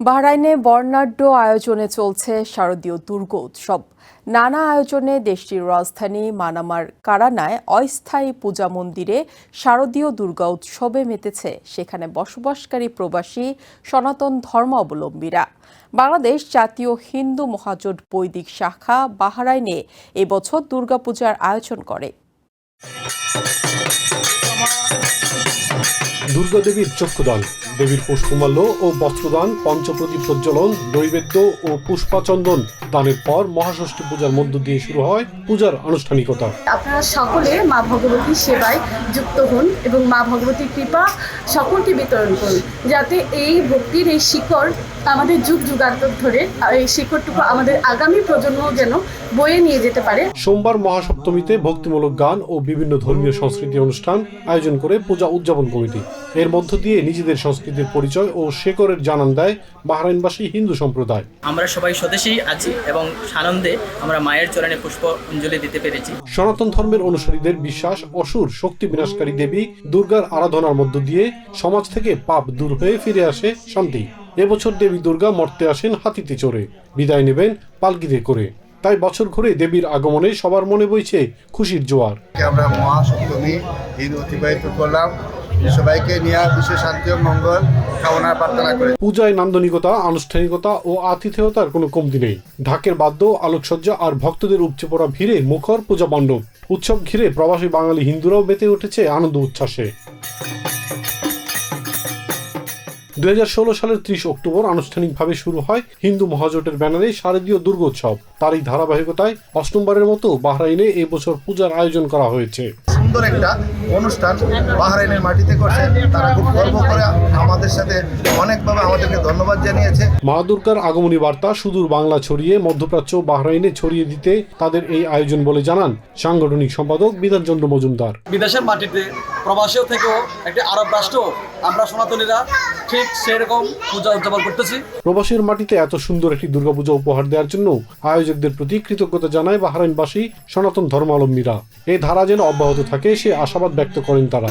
বাহরাইনে বর্ণাঢ্য আয়োজনে চলছে শারদীয় দুর্গ উৎসব। নানা আয়োজনে দেশটির রাজধানী মানামার কারানায় অস্থায়ী পূজা মন্দিরে শারদীয় দুর্গা উৎসবে মেতেছে সেখানে বসবাসকারী প্রবাসী, সনাতন ধর্মাবলম্বীরা। বাংলাদেশ জাতীয় হিন্দু মহাজোট বৈদিক শাখা বাহরাইনে এবছর দুর্গাপূজার আয়োজন করে। দুর্গা দেবীর চক্ষুদান দেবীর পুষ্পমাল্য ও বস্ত্রদান পঞ্চপ্রদীপ প্রজ্বলন নৈবেদ্য ও পুষ্পাচন্দন দানের পর মহাষষ্ঠী পূজার মধ্য দিয়ে শুরু হয় পূজার আনুষ্ঠানিকতা। আপনারা সকলে মা ভগবতীর সেবায় যুক্ত হন এবং মা ভগবতীর কৃপা সকলকে বিতরণ করুন যাতে এই ভক্তির এই শিকড় আমাদের যুগ যুগান্তর ধরে এই শিকড়টুকু আমাদের আগামী প্রজন্ম যেন বয়ে নিয়ে যেতে পারে। সোমবার মহাসপ্তমীতে ভক্তিমূলক গান ও বিভিন্ন ধর্মীয় সংস্কৃতি অনুষ্ঠান আয়োজন করে পূজা উদযাপন কমিটি। এর মধ্য দিয়ে নিজেদের সংস্কৃতির পরিচয় ও শেকরের জানান দেয় বাহরাইনবাসী হিন্দু সম্প্রদায়। আমরা সবাই স্বদেশেই আছি এবং সানন্দে আমরা মায়ের চরণে পুষ্প অঞ্জলি দিতে পেরেছি। সনাতন ধর্মের অনুসারীদের বিশ্বাস অসুর শক্তি বিনাশকারী দেবী দুর্গার আরাধনার মধ্য দিয়ে সমাজ থেকে পাপ দূর হয়ে ফিরে আসে শান্তি। এবছর দেবী দুর্গা মর্তে আসেন হাতিতে চড়ে। বিদায় নেবেন পালকিতে করে। তাই বছর ঘুরে দেবীর আগমনে সবার মনে বইছে খুশির জোয়ার। আমরা মহাসপ্তমী দিন অতিবাহিত করলাম। সবাইকে নিয়ে বিশ্ব শান্তি ও মঙ্গল কামনা প্রার্থনা করে। পূজায় নান্দনিকতা, আনুষ্ঠানিকতা ও আতিথেয়তার কোনো কমতি নেই। ঢাকের বাদ্য, আলোকসজ্জা আর ভক্তদের উপচে পড়া ভিড়ে মুখর পূজা মণ্ডপ। উৎসব ঘিরে প্রবাসী বাঙালি হিন্দুরাও মেতে উঠেছে আনন্দ উচ্ছ্বাসে। দুই হাজার ষোলো সালের ত্রিশ অক্টোবর আনুষ্ঠানিকভাবে শুরু হয় হিন্দু মহাজোটের ব্যানারে শারদীয় দুর্গোৎসব। তারই ধারাবাহিকতায় অষ্টমবারের মতো বাহরাইনে এবছর পূজার আয়োজন করা হয়েছে। সুন্দর একটা অনুষ্ঠান বাহরাইনের মাটিতে করছে। তারা খুব গর্ব করে আমাদের সাথে অনেকভাবে আমাদেরকে ধন্যবাদ জানিয়েছে। মা দুর্গার আগমনী বার্তা সুদূর বাংলা ছড়িয়ে মধ্যপ্রাচ্য বাহরাইনে ছড়িয়ে দিতে তাদের এই আয়োজন বলে জানান সাংগঠনিক সম্পাদক বিধানচন্দ্র মজুমদার। বিদেশের মাটিতে প্রবাসীও থেকেও একটি আরব রাষ্ট্র আমরা সনাতনীরা ঠিক সেরকম পূজা উদযাপন করতেছি। প্রবাসীর মাটিতে এত সুন্দর একটি দুর্গাপূজা উপহার দেওয়ার জন্য আয়োজকদের প্রতি কৃতজ্ঞতা জানায় বাহরাইনবাসী সনাতন ধর্মাবলম্বীরা। এই ধারা যেন অব্যাহত থাকে সে আশাবাদ ব্যক্ত করেন তারা।